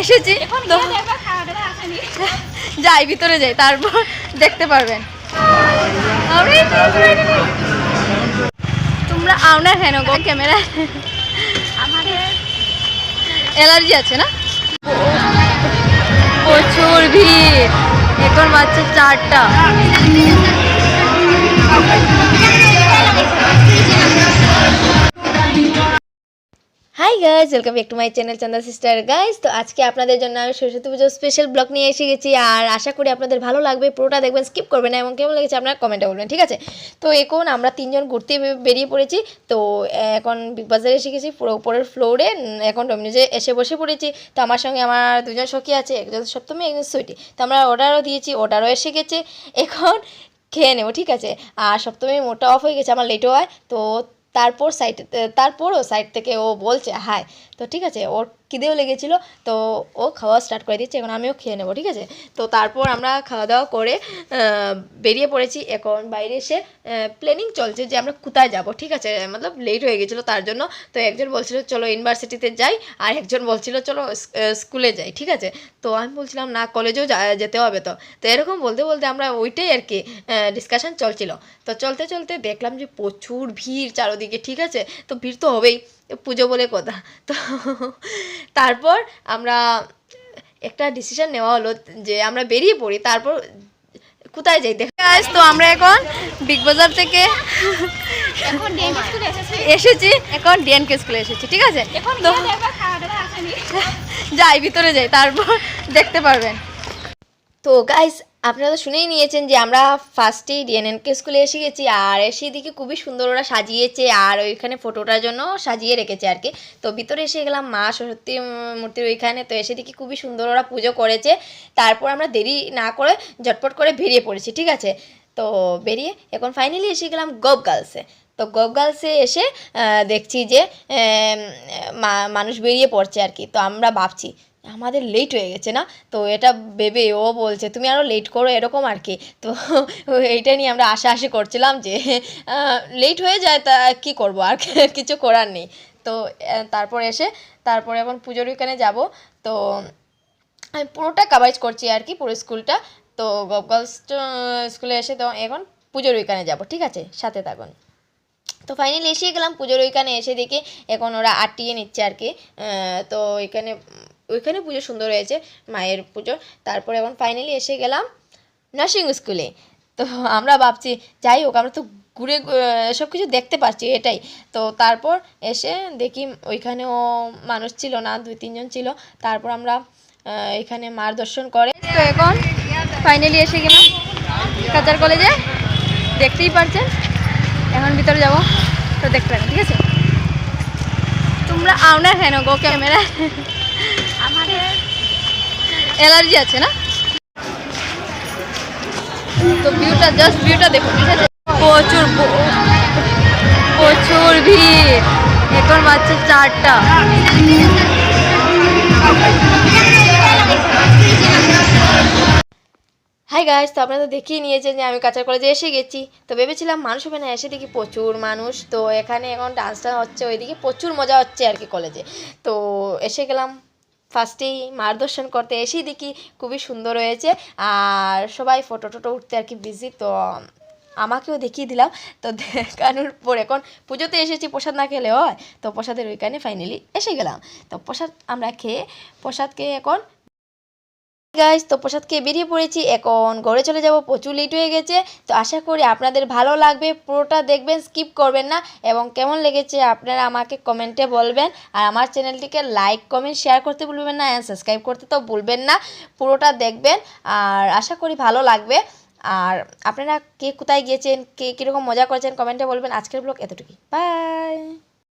এসেছি। তো যাই ভিতরে যাই তারপর দেখতে পারবেন। তোমরা আও না কেন গো ক্যামেরা অ্যালার্জি আছে না? প্রচুর ভিড়। এখন বাচ্চা চারটা। Hi guys welcome back to my channel Chanda sister guys তো আজকে আপনাদের জন্য আমি সরস্বতী পুজোর স্পেশাল ব্লগ নিয়ে এসে গেছি। আর আশা করি আপনাদের ভালো লাগবে, পুরোটা দেখবেন স্কিপ করবেন না। এবং কেমন লেগেছে আপনারা কমেন্টে বলবেন, ঠিক আছে? তো এখন আমরা তিনজন ঘুরতে বেরিয়ে পড়েছি। তো এখন বিগ বাজারে এসে গেছি, পুরো উপরের ফ্লোরে এখন ডমিনোজে এসে বসে পড়েছি, তো আমার সঙ্গে আমার দুজন সখী আছে, একজন সপ্তমী, একজন সুইটি। তো আমরা অর্ডারও দিয়েছি অর্ডারও এসে গেছে। এখন খেয়ে নেব, ঠিক আছে? আর সপ্তমী মোটা অফ হয়ে গেছে, আমার লেটও হয়। তো তারপর সাইড ও সাইড থেকে ও বলছে হাই তো ঠিক আছে ওর খিদেও লেগেছিলো, তো ও খাওয়া স্টার্ট করে দিচ্ছে এখন আমিও খেয়ে নেব, ঠিক আছে? তো তারপর আমরা খাওয়া দাওয়া করে বেরিয়ে পড়েছি, এখন বাইরে এসে প্ল্যানিং চলছে যে আমরা কোথায় যাব, ঠিক আছে? মতলব লেট হয়ে গেছিল তার জন্য, তো একজন বলছিল, চলো ইউনিভার্সিটিতে যাই। আর একজন বলছিল, চলো স্কুলে যাই। ঠিক আছে? তো আমি বলছিলাম, না কলেজেও যেতে হবে তো। তো এরকম বলতে বলতে আমরা ওইটাই আর কি ডিসকাশন চলছিল। তো চলতে চলতে দেখলাম যে প্রচুর ভিড় চারোদিকে, ঠিক আছে? তো ভিড় তো হবেই। পুজো বলে কথা। তো তারপর আমরা একটা ডিসিশন নেওয়া হলো যে আমরা বেরিয়ে পড়ি তারপর কোথায় যাই? দেখ তো আমরা এখন বিগ বাজার থেকে এখন এসেছি। এখন ডিএনকে স্কুলে এসেছি ঠিক আছে? তো যাই ভিতরে যাই তারপর দেখতে পারবেন। তো গাইস আপনারা তো শুনেই নিয়েছেন যে আমরা ফার্স্টেই ডিএনএনকে স্কুলে এসে গেছি, আর এসে দিকে খুবই সুন্দর ওরা সাজিয়েছে, আর ওইখানে ফটোটার জন্য সাজিয়ে রেখেছে আর কি। তো ভিতরে এসে গেলাম, মা সরস্বতী মূর্তির ওইখানে, তো এসে দেখি খুবই সুন্দর ওরা পুজো করেছে। তারপর আমরা দেরি না করে ঝটপট করে বেরিয়ে পড়েছি, ঠিক আছে? তো বেরিয়ে এখন ফাইনালি এসে গেলাম গভ গার্লসে তো গভ গার্লসে এসে দেখছি যে মানুষ বেরিয়ে পড়ছে আর কি। তো আমরা ভাবছি আমাদের লেট হয়ে গেছে না? তো এটা ভেবে ও বলছে, তুমি আরও লেট করো, এরকম আর কি। তো এইটা নিয়ে আমরা আশা আশি করছিলাম যে লেট হয়ে যায়, তা কি করব? আর কিছু করার নেই। তো তারপর এসে, তারপরে এখন পুজোর ওইখানে যাব। তো, আমি পুরোটা কাভারেজ করছি আর কি পুরো স্কুলটা তো গভগার্লস স্কুলে এসে তো এখন পুজোর ওইখানে যাব, ঠিক আছে? সাথে থাকুন। তো ফাইনালি এসে গেলাম পুজোর ওইখানে এসে দেখে এখন ওরা আটিয়ে নিচ্ছে আর কি। তো ওইখানে ওইখানে পুজো সুন্দর হয়েছে, মায়ের পুজো। তারপর এখন ফাইনালি এসে গেলাম নার্সিং স্কুলে তো আমরা ভাবছি, যাই হোক, আমরা তো ঘুরে সব কিছু দেখতে পাচ্ছি এটাই। তো তারপর এসে দেখি ওইখানেও মানুষ ছিল না, দুই, তিনজন ছিল। তারপর আমরা এখানে মার দর্শন করে। তো এখন ফাইনালি এসে গেলাম কাচার কলেজে। দেখতেই পারছেন। এখন ভিতরে যাব। তো দেখতে ঠিক আছে? তোমরা আও না কেন গো ক্যামেরা অ্যালার্জি আছে না? তো ভিউটা জাস্ট ভিউটা দেখুন, ঠিক আছে? প্রচুর প্রচুর ভিড়। এখন বাচ্চা চারটা। হাই গাইস তো আপনারা তো দেখিয়ে নিয়েছেন যে আমি কাঁচার কলেজে এসে গেছি। তো ভেবেছিলাম মানুষ হবে না, এসে দেখি প্রচুর মানুষ। তো এখানে এখন ডান্সটা হচ্ছে, ওইদিকে প্রচুর মজা হচ্ছে আর কি কলেজে। তো এসে গেলাম। ফার্স্টেই মার দর্শন করতে এসেই দেখি খুবই সুন্দর হয়েছে। আর সবাই ফটো টোটো উঠতে আর কি বিজি তো আমাকেও দেখিয়ে দিলাম। তো দেখানোর পর এখন পুজোতে এসেছি, প্রসাদ না খেলে হয়। তো প্রসাদের ওইখানে ফাইনালি এসে গেলাম। তো প্রসাদ আমরা খেয়ে প্রসাদ খেয়ে এখন গাইজ তো প্রসাদ খেয়ে বেরিয়ে পড়েছি। এখন ঘরে চলে যাব। প্রচুর লেট হয়ে গেছে। তো আশা করি আপনাদের ভালো লাগবে। পুরোটা দেখবেন স্কিপ করবেন না। এবং কেমন লেগেছে আপনারা আমাকে কমেন্টে বলবেন। আর আমার চ্যানেলটিকে লাইক কমেন্ট শেয়ার করতে ভুলবেন না। অ্যান্ড সাবস্ক্রাইব করতে তো ভুলবেন না। পুরোটা দেখবেন। আর আশা করি ভালো লাগবে। আর আপনারা কে কোথায় গিয়েছেন? কে কীরকম মজা করেছেন? কমেন্টে বলবেন। আজকের ব্লগ এতটুকুই। বাই